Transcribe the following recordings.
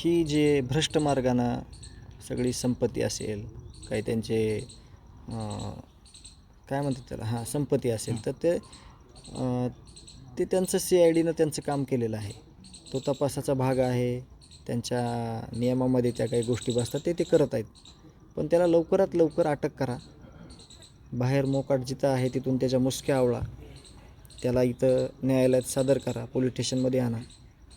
ही जे भ्रष्ट मार्गानं सगळी संपत्ती असेल काही त्यांचे काय म्हणतात त्याला? हां संपत्ती असेल तर ते ते त्यांचं सी आय डीनं त्यांचं काम केलेलं आहे. तो तपासाचा भाग आहे त्यांच्या नियमामध्ये त्या काही गोष्टी बसतात ते ते करत आहेत. पण त्याला लवकरात लवकर अटक करा. बाहेर मोकाट जिथं आहे तिथून त्याच्या मुसक्या आवळा. त्याला इथं न्यायालयात सादर करा पोलीस स्टेशनमध्ये आणा.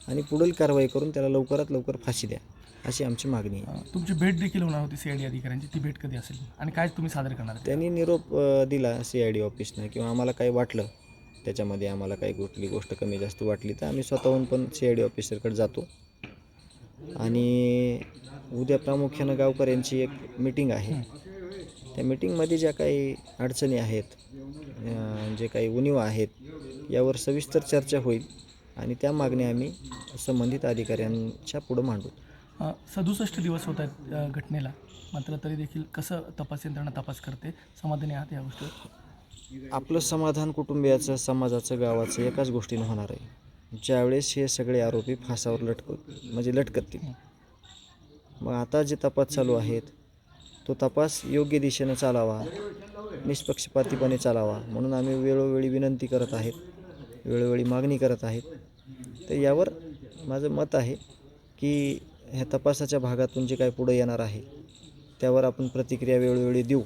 आणि पुढील कारवाई करून त्याला लवकरात लवकर फाशी द्या अशी आमची मागणी आहे. तुमची भेट देखील होणार होती सीआयडी अधिकाऱ्यांची. ती भेट कधी असेल आणि काय तुम्ही सादर करणार? त्यांनी निरोप दिला सी आय डी ऑफिसनं किंवा आम्हाला काही वाटलं त्याच्यामध्ये आम्हाला काही कुठली गोष्ट कमी जास्त वाटली तर आम्ही स्वतःहून पण सी आय डी ऑफिसरकडे जातो. आणि उद्या प्रामुख्यानं गावकऱ्यांची एक मीटिंग आहे. त्या मीटिंगमध्ये ज्या काही अडचणी आहेत जे काही उणीवा आहेत यावर सविस्तर चर्चा होईल. आणि त्या मागण्या आम्ही संबंधित अधिकाऱ्यांच्या पुढं मांडू. सदुसष्ट दिवस होत आहेत घटनेला. मात्र तरी देखील कसं तपास यंत्रणा तपास करते? समाधानी आहात या गोष्टीवर? आपलं समाधान कुटुंबियाचं समाजाचं गावाचं एकाच गोष्टीनं होणार आहे. ज्यावेळेस हे सगळे आरोपी फासावर लटक म्हणजे लटकतील. मग आता जे तपास चालू आहेत तो तपास योग्य दिशेनं चालावा निष्पक्षपातीपणे चालावा म्हणून आम्ही वेळोवेळी विनंती करत आहेत. वेळोवेळी मागणी करत आहेत. तर यावर माझं मत आहे की ह्या तपासाच्या भागातून जे काय पुढं येणार आहे त्यावर आपण प्रतिक्रिया वेळोवेळी देऊ.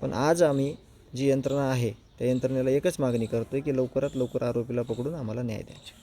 पण आज आम्ही जी यंत्रणा आहे त्या यंत्रणेला एकच मागणी करतो आहे की लवकरात लवकर आरोपीला पकडून आम्हाला न्याय द्यायचा